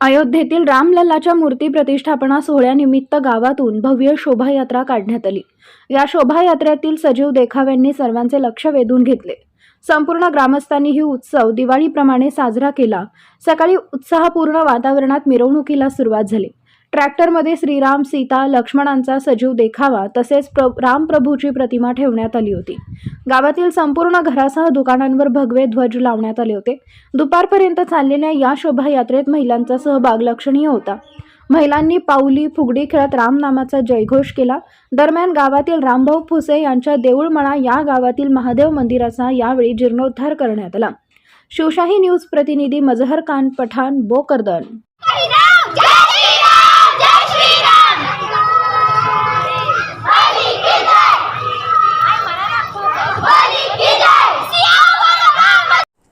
अयोध्येतील रामलल्लाच्या मूर्ती प्रतिष्ठापना सोहळ्यानिमित्त गावातून भव्य शोभायात्रा काढण्यात आली. या शोभायात्रेतील सजीव देखाव्यांनी सर्वांचे लक्ष वेधून घेतले. संपूर्ण ग्रामस्थांनी ही उत्सव दिवाळीप्रमाणे साजरा केला. सकाळी उत्साहपूर्ण वातावरणात मिरवणुकीला सुरुवात झाली. ट्रॅक्टरमध्ये श्रीराम सीता लक्ष्मणांचा सजीव देखावा तसेच प्र रामप्रभूची प्रतिमा ठेवण्यात आली होती. गावातील संपूर्ण घरासह दुकानांवर भगवे ध्वज लावण्यात आले होते. दुपारपर्यंत चाललेल्या या शोभायात्रेत महिलांचा सहभाग लक्षणीय होता. महिलांनी पाऊली फुगडी खेळत रामनामाचा जयघोष केला. दरम्यान गावातील रामभाऊ फुसे यांच्या देऊळमळा या गावातील महादेव मंदिराचा यावेळी जीर्णोद्धार करण्यात आला. शिवशाही न्यूज प्रतिनिधी मजहर खान पठाण बोकरदन.